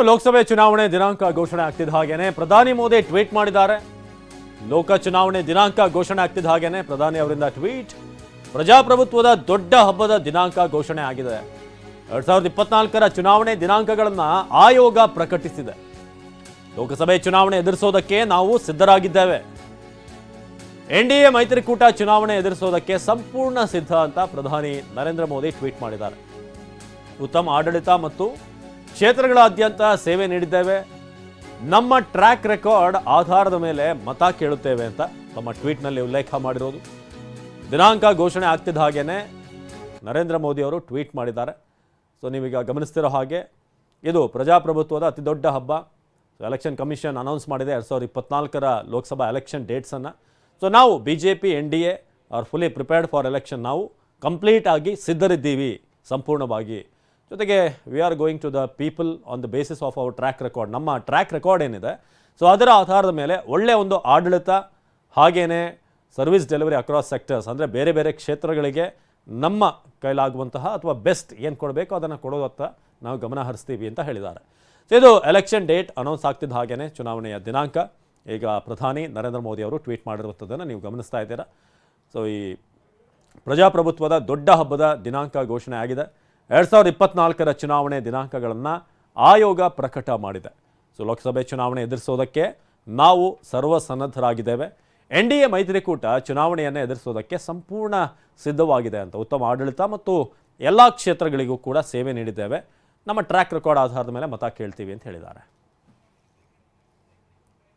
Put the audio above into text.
ಲೋಕಸಭೆ ಚುನಾವಣೆ ದಿನಾಂಕ ಘೋಷಣೆ ಆಗ್ತಿದ್ದ ಹಾಗೇನೆ ಪ್ರಧಾನಿ ಮೋದಿ ಟ್ವೀಟ್ ಮಾಡಿದ್ದಾರೆ. ಲೋಕ ಚುನಾವಣೆ ದಿನಾಂಕ ಘೋಷಣೆ ಆಗ್ತಿದ್ದ ಹಾಗೇನೆ ಪ್ರಧಾನಿ ಅವರಿಂದ ಟ್ವೀಟ್. ಪ್ರಜಾಪ್ರಭುತ್ವದ ದೊಡ್ಡ ಹಬ್ಬದ ದಿನಾಂಕ ಘೋಷಣೆ ಆಗಿದೆ. ಎರಡ್ ಸಾವಿರದ ಇಪ್ಪತ್ನಾಲ್ಕರ ಚುನಾವಣೆ ದಿನಾಂಕಗಳನ್ನು ಆಯೋಗ ಪ್ರಕಟಿಸಿದೆ. ಲೋಕಸಭೆ ಚುನಾವಣೆ ಎದುರಿಸೋದಕ್ಕೆ ನಾವು ಸಿದ್ಧರಾಗಿದ್ದೇವೆ. ಎನ್ ಡಿ ಎ ಮೈತ್ರಿಕೂಟ ಚುನಾವಣೆ ಎದುರಿಸೋದಕ್ಕೆ ಸಂಪೂರ್ಣ ಸಿದ್ಧ ಅಂತ ಪ್ರಧಾನಿ ನರೇಂದ್ರ ಮೋದಿ ಟ್ವೀಟ್ ಮಾಡಿದ್ದಾರೆ. ಉತ್ತಮ ಆಡಳಿತ ಮತ್ತು ಕ್ಷೇತ್ರಗಳಾದ್ಯಂತ ಸೇವೆ ನೀಡಿದ್ದೇವೆ. ನಮ್ಮ ಟ್ರ್ಯಾಕ್ ರೆಕಾರ್ಡ್ ಆಧಾರದ ಮೇಲೆ ಮತ ಕೇಳುತ್ತೇವೆ ಅಂತ ತಮ್ಮ ಟ್ವೀಟ್ನಲ್ಲಿ ಉಲ್ಲೇಖ ಮಾಡಿರೋದು. ದಿನಾಂಕ ಘೋಷಣೆ ಆಗ್ತಿದ್ದ ಹಾಗೇನೆ ನರೇಂದ್ರ ಮೋದಿ ಅವರು ಟ್ವೀಟ್ ಮಾಡಿದ್ದಾರೆ. ಸೊ ನೀವೀಗ ಗಮನಿಸ್ತಿರೋ ಹಾಗೆ ಇದು ಪ್ರಜಾಪ್ರಭುತ್ವದ ಅತಿ ದೊಡ್ಡ ಹಬ್ಬ. ಸೊ ಎಲೆಕ್ಷನ್ ಕಮಿಷನ್ ಅನೌನ್ಸ್ ಮಾಡಿದೆ ಎರಡು ಸಾವಿರದ ಇಪ್ಪತ್ನಾಲ್ಕರ ಲೋಕಸಭಾ ಎಲೆಕ್ಷನ್ ಡೇಟ್ಸನ್ನು ಸೊ ನಾವು B J P N D A are fully prepared for election ನಾವು ಕಂಪ್ಲೀಟ್ ಆಗಿ ಸಿದ್ಧರಿದ್ದೀವಿ ಸಂಪೂರ್ಣವಾಗಿ. ಜೊತೆಗೆ we are going to the people on the basis of our track record ನಮ್ಮ ಟ್ರ್ಯಾಕ್ ರೆಕಾರ್ಡ್ ಏನಿದೆ ಸೊ ಅದರ ಆಧಾರದ ಮೇಲೆ ಒಳ್ಳೆಯ ಒಂದು ಆಡಳಿತ, ಹಾಗೇನೇ ಸರ್ವಿಸ್ ಡೆಲಿವರಿ ಅಕ್ರಾಸ್ ಸೆಕ್ಟರ್ಸ್ ಅಂದರೆ ಬೇರೆ ಬೇರೆ ಕ್ಷೇತ್ರಗಳಿಗೆ ನಮ್ಮ ಕೈಲಾಗುವಂತಹ ಅಥವಾ ಬೆಸ್ಟ್ ಏನು ಕೊಡಬೇಕು ಅದನ್ನು ಕೊಡೋದತ್ತ ನಾವು ಗಮನ ಹರಿಸ್ತೀವಿ ಅಂತ ಹೇಳಿದ್ದಾರೆ. ಸೊ ಇದು ಎಲೆಕ್ಷನ್ ಡೇಟ್ ಅನೌನ್ಸ್ ಆಗ್ತಿದ್ದ ಹಾಗೆಯೇ ಚುನಾವಣೆಯ ದಿನಾಂಕ. ಈಗ ಪ್ರಧಾನಿ ನರೇಂದ್ರ ಮೋದಿ ಅವರು ಟ್ವೀಟ್ ಮಾಡಿರುವಂಥದ್ದನ್ನು ನೀವು ಗಮನಿಸ್ತಾ ಇದ್ದೀರಾ. ಸೊ ಈ ಪ್ರಜಾಪ್ರಭುತ್ವದ ದೊಡ್ಡ ಹಬ್ಬದ ದಿನಾಂಕ ಘೋಷಣೆ ಆಗಿದೆ. ಎರಡು ಸಾವಿರದ ಇಪ್ಪತ್ನಾಲ್ಕರ ಚುನಾವಣೆ ದಿನಾಂಕಗಳನ್ನು ಆಯೋಗ ಪ್ರಕಟ ಮಾಡಿದೆ. ಸೊ, ಲೋಕಸಭೆ ಚುನಾವಣೆ ಎದುರಿಸೋದಕ್ಕೆ ನಾವು ಸರ್ವಸನ್ನದ್ಧರಾಗಿದ್ದೇವೆ. ಎನ್ ಡಿ ಎ ಮೈತ್ರಿಕೂಟ ಚುನಾವಣೆಯನ್ನು ಎದುರಿಸೋದಕ್ಕೆ ಸಂಪೂರ್ಣ ಸಿದ್ಧವಾಗಿದೆ ಅಂತ ಉತ್ತಮ ಆಡಳಿತ ಮತ್ತು ಎಲ್ಲ ಕ್ಷೇತ್ರಗಳಿಗೂ ಕೂಡ ಸೇವೆ ನೀಡಿದ್ದೇವೆ. ನಮ್ಮ ಟ್ರ್ಯಾಕ್ ರೆಕಾರ್ಡ್ ಆಧಾರದ ಮೇಲೆ ಮತ ಕೇಳ್ತೀವಿ ಅಂತ ಹೇಳಿದ್ದಾರೆ.